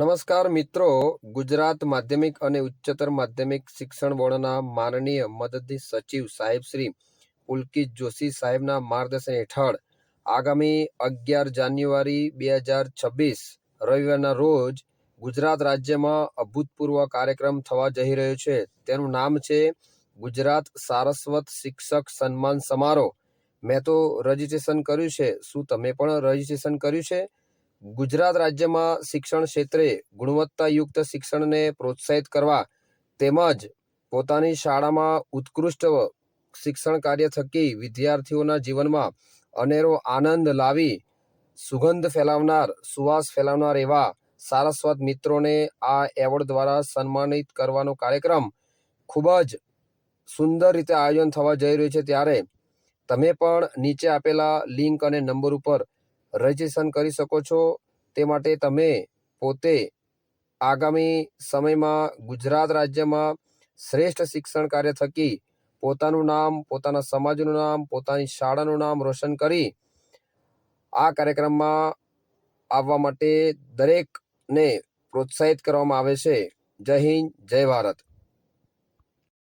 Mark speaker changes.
Speaker 1: નમસ્કાર મિત્રો ગુજરાત માધ્યમિક અને ઉચ્ચતર માધ્યમિક શિક્ષણ બોર્ડના માનનીય મદદનીશ સચિવ સાહેબ શ્રી પુલકિત જોશી સાહેબના માર્ગદર્શન હેઠળ આગામી અગિયાર જાન્યુઆરી બે હજાર છવ્વીસ રવિવારના રોજ ગુજરાત રાજ્યમાં અભૂતપૂર્વ કાર્યક્રમ થવા જઈ રહ્યો છે તેનું નામ છે ગુજરાત સારસ્વત શિક્ષક સન્માન સમારોહ મેં તો રજીસ્ટ્રેશન કર્યું છે શું તમે પણ રજિસ્ટ્રેશન કર્યું છે ગુજરાત રાજ્યમાં શિક્ષણ ક્ષેત્રે ગુણવત્તાયુક્ત શિક્ષણને પ્રોત્સાહિત કરવા તેમજ પોતાની શાળામાં ઉત્કૃષ્ટ શિક્ષણ કાર્ય થકી વિદ્યાર્થીઓના જીવનમાં અનેરો આનંદ લાવી સુગંધ ફેલાવનાર સુવાસ ફેલાવનાર એવા સારસ્વત મિત્રોને આ એવોર્ડ દ્વારા સન્માનિત કરવાનો કાર્યક્રમ ખૂબ જ સુંદર રીતે આયોજન થવા જઈ રહ્યું છે ત્યારે તમે પણ નીચે આપેલા લિંક અને નંબર ઉપર રજીસ્ટ્રેશન કરી શકો છો તે માટે તમે પોતે આગામી સમયમાં ગુજરાત રાજ્યમાં શ્રેષ્ઠ શિક્ષણ કાર્ય થકી પોતાનું નામ પોતાના સમાજનું નામ પોતાની શાળાનું નામ રોશન કરી આ કાર્યક્રમમાં આવવા માટે દરેકને પ્રોત્સાહિત કરવામાં આવે છે જય હિન્દ જય ભારત